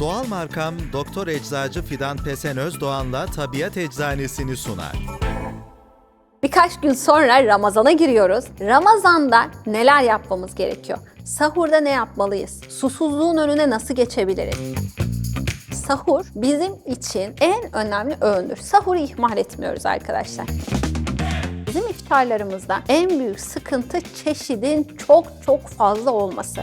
Doğal markam Doktor Eczacı Fidan Pesen Özdoğan'la Tabiat Eczanesini sunar. Birkaç gün sonra Ramazan'a giriyoruz. Ramazan'da neler yapmamız gerekiyor? Sahurda ne yapmalıyız? Susuzluğun önüne nasıl geçebiliriz? Sahur bizim için en önemli öğündür. Sahuru ihmal etmiyoruz arkadaşlar. Bizim iftarlarımızda en büyük sıkıntı çeşidin çok çok fazla olması.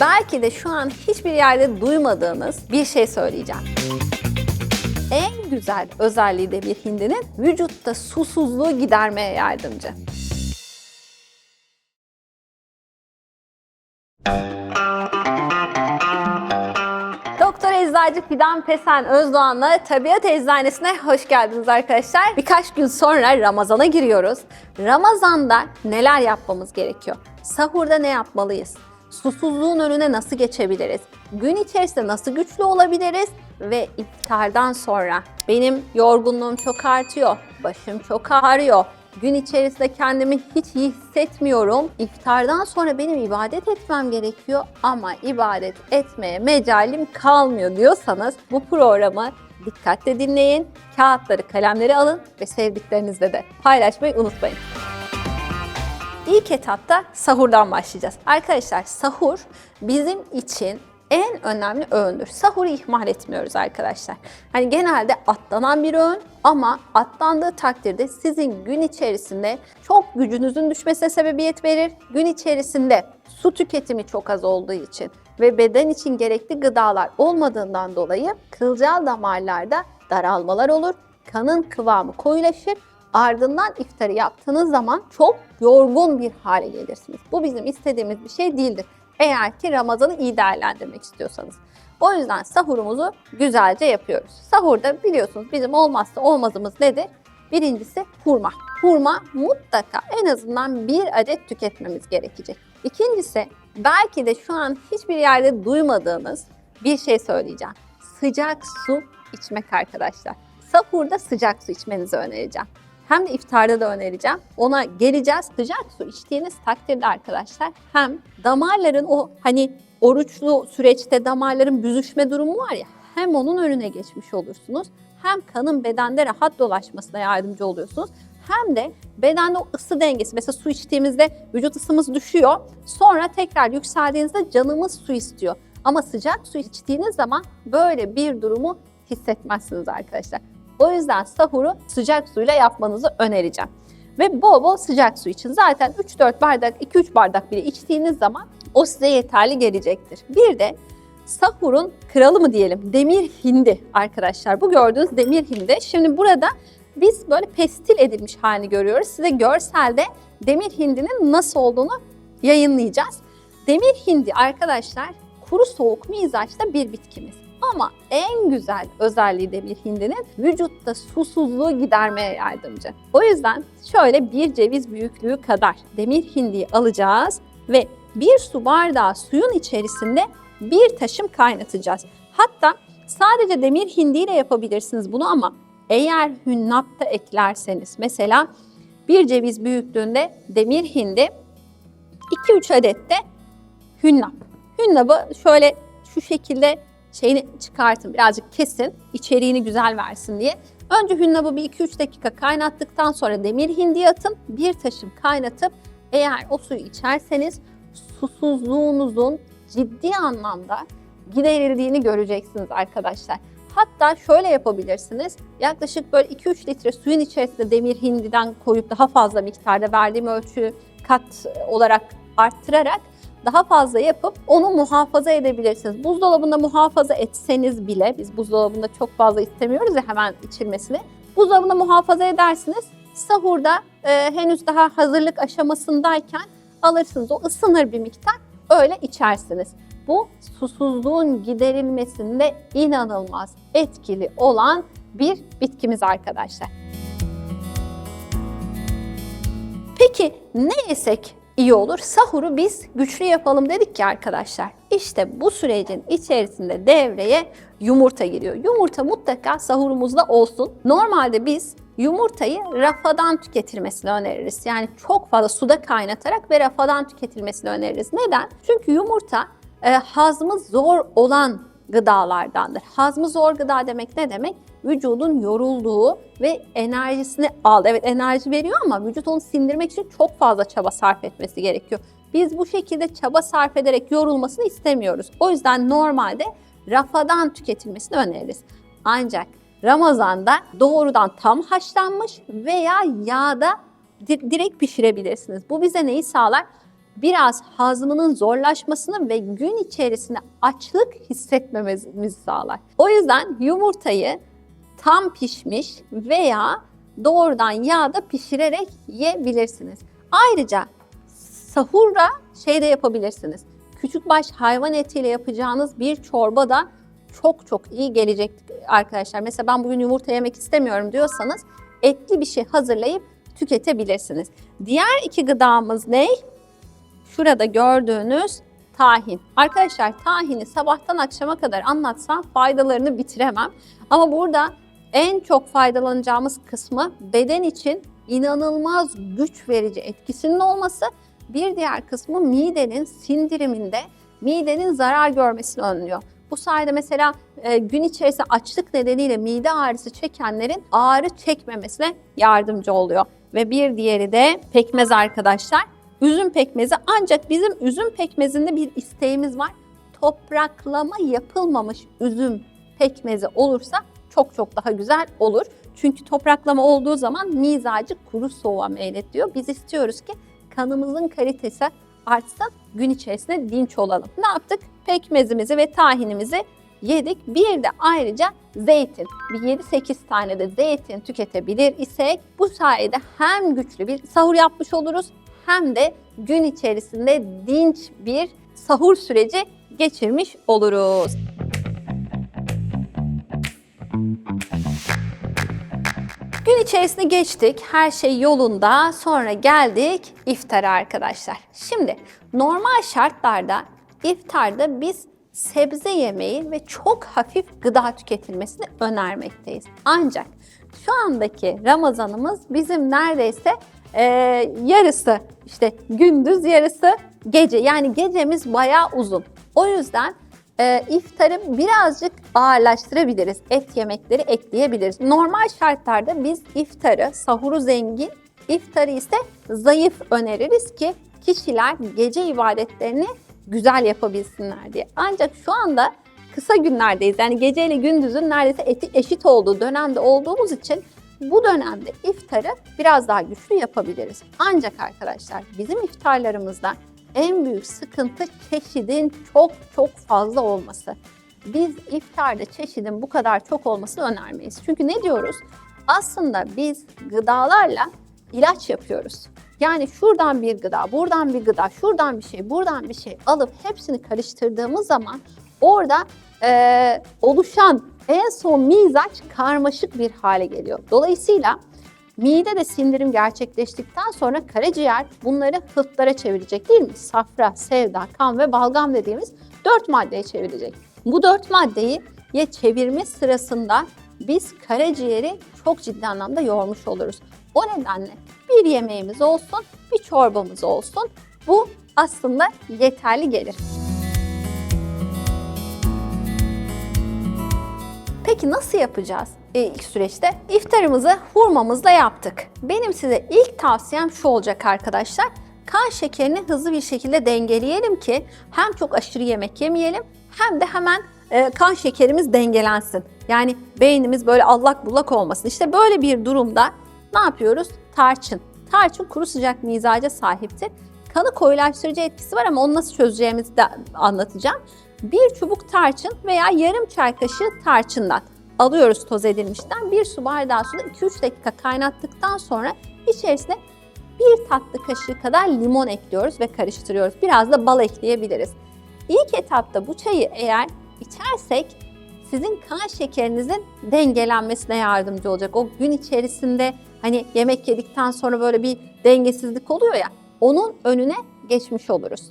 Belki de şu an hiçbir yerde duymadığınız bir şey söyleyeceğim. En güzel özelliği de bir hindinin vücutta susuzluğu gidermeye yardımcı. Eczacı Fidan Pesen Özdoğan'la Tabiat Eczanesine hoş geldiniz arkadaşlar. Birkaç gün sonra Ramazan'a giriyoruz. Ramazan'da neler yapmamız gerekiyor? Sahurda ne yapmalıyız? Susuzluğun önüne nasıl geçebiliriz? Gün içerisinde nasıl güçlü olabiliriz? Ve iftardan sonra benim yorgunluğum çok artıyor, başım çok ağrıyor, Gün içerisinde kendimi hiç iyi hissetmiyorum. İftardan sonra benim ibadet etmem gerekiyor ama ibadet etmeye mecalim kalmıyor diyorsanız bu programı dikkatle dinleyin. Kağıtları, kalemleri alın ve sevdiklerinizle de paylaşmayı unutmayın. İlk etapta sahurdan başlayacağız. Arkadaşlar sahur bizim için en önemli öğündür. Sahuru ihmal etmiyoruz arkadaşlar. Hani genelde atlanan bir öğün ama atlandığı takdirde sizin gün içerisinde çok gücünüzün düşmesine sebebiyet verir. Gün içerisinde su tüketimi çok az olduğu için ve beden için gerekli gıdalar olmadığından dolayı kılcal damarlarda daralmalar olur. Kanın kıvamı koyulaşır ardından iftarı yaptığınız zaman çok yorgun bir hale gelirsiniz. Bu bizim istediğimiz bir şey değildir. Eğer ki Ramazan'ı iyi değerlendirmek istiyorsanız. O yüzden sahurumuzu güzelce yapıyoruz. Sahurda biliyorsunuz bizim olmazsa olmazımız nedir? Birincisi hurma. Hurma mutlaka en azından bir adet tüketmemiz gerekecek. İkincisi belki de şu an hiçbir yerde duymadığınız bir şey söyleyeceğim. Sıcak su içmek arkadaşlar. Sahurda sıcak su içmenizi önereceğim hem de iftarda da önereceğim. Ona geleceğiz. Sıcak su içtiğiniz takdirde arkadaşlar hem damarların o hani oruçlu süreçte damarların büzüşme durumu var ya hem onun önüne geçmiş olursunuz hem kanın bedende rahat dolaşmasına yardımcı oluyorsunuz hem de bedende o ısı dengesi mesela su içtiğimizde vücut ısımız düşüyor sonra tekrar yükseldiğinizde canımız su istiyor. Ama sıcak su içtiğiniz zaman böyle bir durumu hissetmezsiniz arkadaşlar. O yüzden sahuru sıcak suyla yapmanızı önereceğim. Ve bol bol sıcak su için. Zaten 3-4 bardak, 2-3 bardak bile içtiğiniz zaman o size yeterli gelecektir. Bir de sahurun kralı mı diyelim demir hindi arkadaşlar. Bu gördüğünüz demir hindi. Şimdi burada biz böyle pestil edilmiş halini görüyoruz. Size görselde demir hindinin nasıl olduğunu yayınlayacağız. Demir hindi arkadaşlar kuru soğuk mizaçta bir bitkimiz. Ama en güzel özelliği de bir hindinin vücutta susuzluğu gidermeye yardımcı. O yüzden şöyle bir ceviz büyüklüğü kadar demir hindiyi alacağız ve bir su bardağı suyun içerisinde bir taşım kaynatacağız. Hatta sadece demir hindiyle yapabilirsiniz bunu ama eğer hünnap da eklerseniz mesela bir ceviz büyüklüğünde demir hindi 2-3 adet de hünnap. Hünnabı şöyle şu şekilde şeyini çıkartın, birazcık kesin, içeriğini güzel versin diye. Önce hünnabı bir 2-3 dakika kaynattıktan sonra demir hindi atın, bir taşım kaynatıp eğer o suyu içerseniz susuzluğunuzun ciddi anlamda giderildiğini göreceksiniz arkadaşlar. Hatta şöyle yapabilirsiniz. Yaklaşık böyle 2-3 litre suyun içerisinde demir hindiden koyup daha fazla miktarda verdiğim ölçüyü kat olarak arttırarak daha fazla yapıp onu muhafaza edebilirsiniz. Buzdolabında muhafaza etseniz bile, biz buzdolabında çok fazla istemiyoruz ya hemen içilmesini. Buzdolabında muhafaza edersiniz. Sahurda e, henüz daha hazırlık aşamasındayken alırsınız. O ısınır bir miktar, öyle içersiniz. Bu susuzluğun giderilmesinde inanılmaz etkili olan bir bitkimiz arkadaşlar. Peki ne yesek iyi olur. Sahuru biz güçlü yapalım dedik ki arkadaşlar. İşte bu sürecin içerisinde devreye yumurta giriyor. Yumurta mutlaka sahurumuzda olsun. Normalde biz yumurtayı rafadan tüketilmesini öneririz. Yani çok fazla suda kaynatarak ve rafadan tüketilmesini öneririz. Neden? Çünkü yumurta e, hazmı zor olan gıdalardandır. Hazmı zor gıda demek ne demek? Vücudun yorulduğu ve enerjisini aldı. Evet enerji veriyor ama vücut onu sindirmek için çok fazla çaba sarf etmesi gerekiyor. Biz bu şekilde çaba sarf ederek yorulmasını istemiyoruz. O yüzden normalde rafadan tüketilmesini öneririz. Ancak Ramazan'da doğrudan tam haşlanmış veya yağda di- direkt pişirebilirsiniz. Bu bize neyi sağlar? Biraz hazmının zorlaşmasını ve gün içerisinde açlık hissetmemizi sağlar. O yüzden yumurtayı tam pişmiş veya doğrudan yağda pişirerek yiyebilirsiniz. Ayrıca sahurda şey de yapabilirsiniz. Küçükbaş hayvan etiyle yapacağınız bir çorba da çok çok iyi gelecek arkadaşlar. Mesela ben bugün yumurta yemek istemiyorum diyorsanız etli bir şey hazırlayıp tüketebilirsiniz. Diğer iki gıdamız ne? Şurada gördüğünüz tahin. Arkadaşlar tahini sabahtan akşama kadar anlatsam faydalarını bitiremem. Ama burada en çok faydalanacağımız kısmı beden için inanılmaz güç verici etkisinin olması. Bir diğer kısmı midenin sindiriminde midenin zarar görmesini önlüyor. Bu sayede mesela e, gün içerisinde açlık nedeniyle mide ağrısı çekenlerin ağrı çekmemesine yardımcı oluyor. Ve bir diğeri de pekmez arkadaşlar. Üzüm pekmezi ancak bizim üzüm pekmezinde bir isteğimiz var. Topraklama yapılmamış üzüm pekmezi olursa çok çok daha güzel olur. Çünkü topraklama olduğu zaman mizacı kuru soğuğa meyletiyor. Biz istiyoruz ki kanımızın kalitesi artsın, gün içerisinde dinç olalım. Ne yaptık? Pekmezimizi ve tahinimizi yedik. Bir de ayrıca zeytin. Bir 7-8 tane de zeytin tüketebilir isek bu sayede hem güçlü bir sahur yapmış oluruz hem de gün içerisinde dinç bir sahur süreci geçirmiş oluruz. Gün içerisinde geçtik, her şey yolunda. Sonra geldik iftara arkadaşlar. Şimdi normal şartlarda iftarda biz sebze yemeği ve çok hafif gıda tüketilmesini önermekteyiz. Ancak şu andaki Ramazanımız bizim neredeyse e, yarısı işte gündüz yarısı gece yani gecemiz bayağı uzun. O yüzden e, iftarı birazcık ağırlaştırabiliriz. Et yemekleri ekleyebiliriz. Normal şartlarda biz iftarı, sahuru zengin, iftarı ise zayıf öneririz ki kişiler gece ibadetlerini güzel yapabilsinler diye. Ancak şu anda kısa günlerdeyiz. Yani gece ile gündüzün neredeyse eti eşit olduğu dönemde olduğumuz için bu dönemde iftarı biraz daha güçlü yapabiliriz. Ancak arkadaşlar bizim iftarlarımızda en büyük sıkıntı çeşidin çok çok fazla olması. Biz iftarda çeşidin bu kadar çok olmasını önermeyiz. Çünkü ne diyoruz? Aslında biz gıdalarla ilaç yapıyoruz. Yani şuradan bir gıda, buradan bir gıda, şuradan bir şey, buradan bir şey alıp hepsini karıştırdığımız zaman orada eee, oluşan en son mizaç karmaşık bir hale geliyor. Dolayısıyla Mide de sindirim gerçekleştikten sonra karaciğer bunları hıtlara çevirecek değil mi? Safra, sevda, kan ve balgam dediğimiz dört maddeye çevirecek. Bu dört maddeyi ya çevirme sırasında biz karaciğeri çok ciddi anlamda yormuş oluruz. O nedenle bir yemeğimiz olsun, bir çorbamız olsun. Bu aslında yeterli gelir. Peki nasıl yapacağız e, ilk süreçte? İftarımızı hurmamızla yaptık. Benim size ilk tavsiyem şu olacak arkadaşlar. Kan şekerini hızlı bir şekilde dengeleyelim ki hem çok aşırı yemek yemeyelim hem de hemen e, kan şekerimiz dengelensin. Yani beynimiz böyle allak bullak olmasın. İşte böyle bir durumda ne yapıyoruz? Tarçın. Tarçın kuru sıcak mizaca sahiptir. Kanı koyulaştırıcı etkisi var ama onu nasıl çözeceğimizi de anlatacağım. Bir çubuk tarçın veya yarım çay kaşığı tarçından alıyoruz toz edilmişten. Bir su bardağı suda 2-3 dakika kaynattıktan sonra içerisine bir tatlı kaşığı kadar limon ekliyoruz ve karıştırıyoruz. Biraz da bal ekleyebiliriz. İlk etapta bu çayı eğer içersek sizin kan şekerinizin dengelenmesine yardımcı olacak. O gün içerisinde hani yemek yedikten sonra böyle bir dengesizlik oluyor ya onun önüne geçmiş oluruz.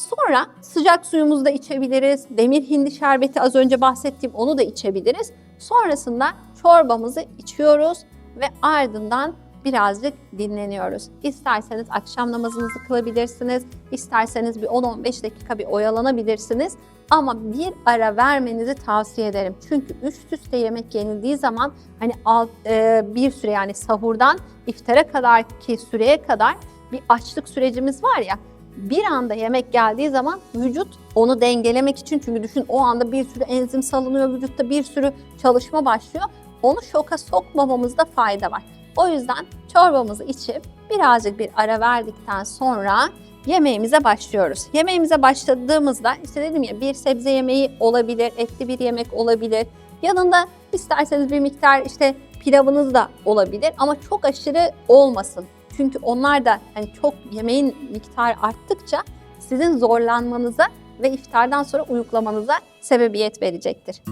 Sonra sıcak suyumuzu da içebiliriz. Demir hindi şerbeti az önce bahsettiğim onu da içebiliriz. Sonrasında çorbamızı içiyoruz ve ardından birazcık dinleniyoruz. İsterseniz akşam namazınızı kılabilirsiniz, isterseniz bir 10-15 dakika bir oyalanabilirsiniz. Ama bir ara vermenizi tavsiye ederim. Çünkü üst üste yemek yenildiği zaman hani alt, e, bir süre yani sahurdan iftara kadar ki süreye kadar bir açlık sürecimiz var ya. Bir anda yemek geldiği zaman vücut onu dengelemek için çünkü düşün o anda bir sürü enzim salınıyor vücutta bir sürü çalışma başlıyor. Onu şoka sokmamamızda fayda var. O yüzden çorbamızı içip birazcık bir ara verdikten sonra yemeğimize başlıyoruz. Yemeğimize başladığımızda işte dedim ya bir sebze yemeği olabilir, etli bir yemek olabilir. Yanında isterseniz bir miktar işte pilavınız da olabilir ama çok aşırı olmasın. Çünkü onlar da hani çok yemeğin miktarı arttıkça sizin zorlanmanıza ve iftardan sonra uyuklamanıza sebebiyet verecektir.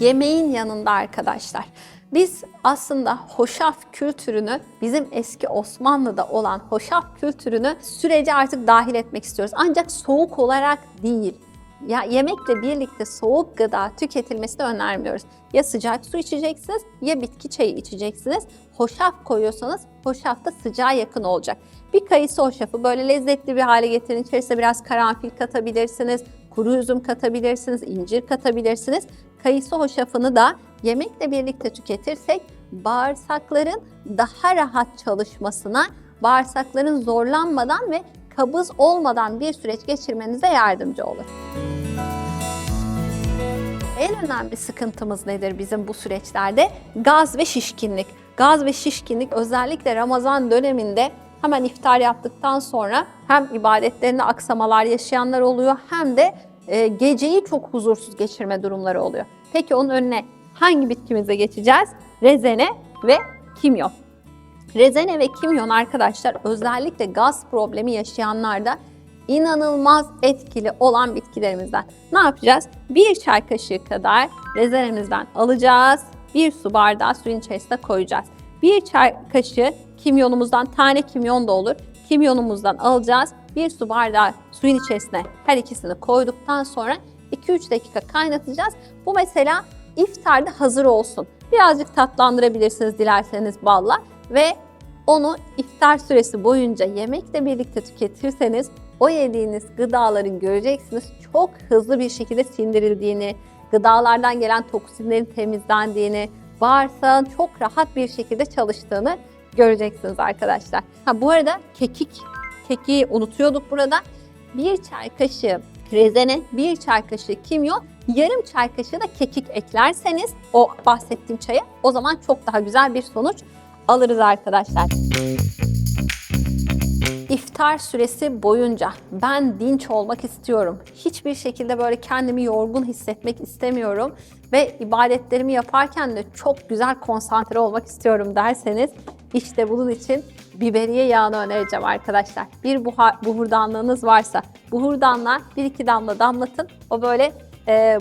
Yemeğin yanında arkadaşlar biz aslında hoşaf kültürünü bizim eski Osmanlı'da olan hoşaf kültürünü sürece artık dahil etmek istiyoruz. Ancak soğuk olarak değil. Ya yemekle birlikte soğuk gıda tüketilmesini önermiyoruz. Ya sıcak su içeceksiniz ya bitki çayı içeceksiniz. Hoşaf koyuyorsanız hoşaf da sıcağa yakın olacak. Bir kayısı hoşafı böyle lezzetli bir hale getirin. İçerisine biraz karanfil katabilirsiniz, kuru üzüm katabilirsiniz, incir katabilirsiniz. Kayısı hoşafını da yemekle birlikte tüketirsek bağırsakların daha rahat çalışmasına, bağırsakların zorlanmadan ve kabız olmadan bir süreç geçirmenize yardımcı olur. En önemli sıkıntımız nedir bizim bu süreçlerde? Gaz ve şişkinlik. Gaz ve şişkinlik özellikle Ramazan döneminde hemen iftar yaptıktan sonra hem ibadetlerinde aksamalar yaşayanlar oluyor hem de e, geceyi çok huzursuz geçirme durumları oluyor. Peki onun önüne hangi bitkimize geçeceğiz? Rezene ve kimyon. Rezene ve kimyon arkadaşlar özellikle gaz problemi yaşayanlarda inanılmaz etkili olan bitkilerimizden. Ne yapacağız? Bir çay kaşığı kadar rezenemizden alacağız. Bir su bardağı suyun içerisine koyacağız. Bir çay kaşığı kimyonumuzdan tane kimyon da olur. Kimyonumuzdan alacağız. Bir su bardağı suyun içerisine her ikisini koyduktan sonra 2-3 dakika kaynatacağız. Bu mesela iftarda hazır olsun. Birazcık tatlandırabilirsiniz dilerseniz balla ve onu iftar süresi boyunca yemekle birlikte tüketirseniz o yediğiniz gıdaların göreceksiniz çok hızlı bir şekilde sindirildiğini, gıdalardan gelen toksinlerin temizlendiğini, bağırsağın çok rahat bir şekilde çalıştığını göreceksiniz arkadaşlar. Ha bu arada kekik, kekiği unutuyorduk burada. Bir çay kaşığı rezene, bir çay kaşığı kimyon, yarım çay kaşığı da kekik eklerseniz o bahsettiğim çaya o zaman çok daha güzel bir sonuç alırız arkadaşlar. İftar süresi boyunca ben dinç olmak istiyorum. Hiçbir şekilde böyle kendimi yorgun hissetmek istemiyorum ve ibadetlerimi yaparken de çok güzel konsantre olmak istiyorum derseniz işte bunun için biberiye yağını önereceğim arkadaşlar. Bir buhar, buhurdanlığınız varsa buhurdanla bir iki damla damlatın. O böyle e,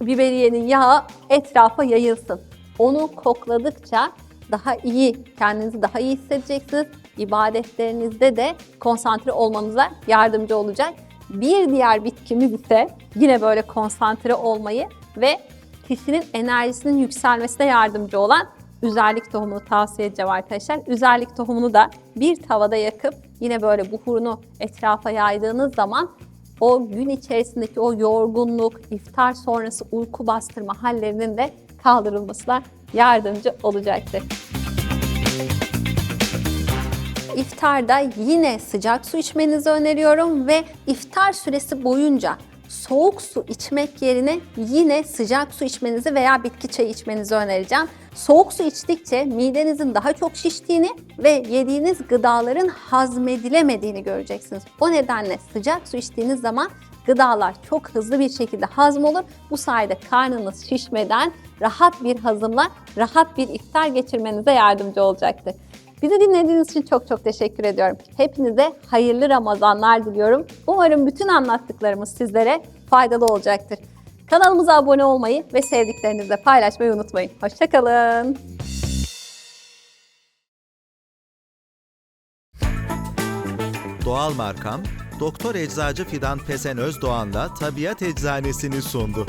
biberiyenin yağı etrafa yayılsın. Onu kokladıkça daha iyi, kendinizi daha iyi hissedeceksiniz. İbadetlerinizde de konsantre olmanıza yardımcı olacak. Bir diğer bitkimiz ise yine böyle konsantre olmayı ve kişinin enerjisinin yükselmesine yardımcı olan üzerlik tohumunu tavsiye edeceğim arkadaşlar. Üzerlik tohumunu da bir tavada yakıp yine böyle buhurunu etrafa yaydığınız zaman o gün içerisindeki o yorgunluk, iftar sonrası uyku bastırma hallerinin de kaldırılmasına yardımcı olacaktır. İftarda yine sıcak su içmenizi öneriyorum ve iftar süresi boyunca soğuk su içmek yerine yine sıcak su içmenizi veya bitki çayı içmenizi önereceğim. Soğuk su içtikçe midenizin daha çok şiştiğini ve yediğiniz gıdaların hazmedilemediğini göreceksiniz. O nedenle sıcak su içtiğiniz zaman gıdalar çok hızlı bir şekilde hazmolur. Bu sayede karnınız şişmeden rahat bir hazımla rahat bir iftar geçirmenize yardımcı olacaktır. Bizi dinlediğiniz için çok çok teşekkür ediyorum. Hepinize hayırlı Ramazanlar diliyorum. Umarım bütün anlattıklarımız sizlere faydalı olacaktır. Kanalımıza abone olmayı ve sevdiklerinizle paylaşmayı unutmayın. Hoşçakalın. Doğal markam Doktor Eczacı Fidan Pesen Özdoğan'la Tabiat Eczanesini sundu.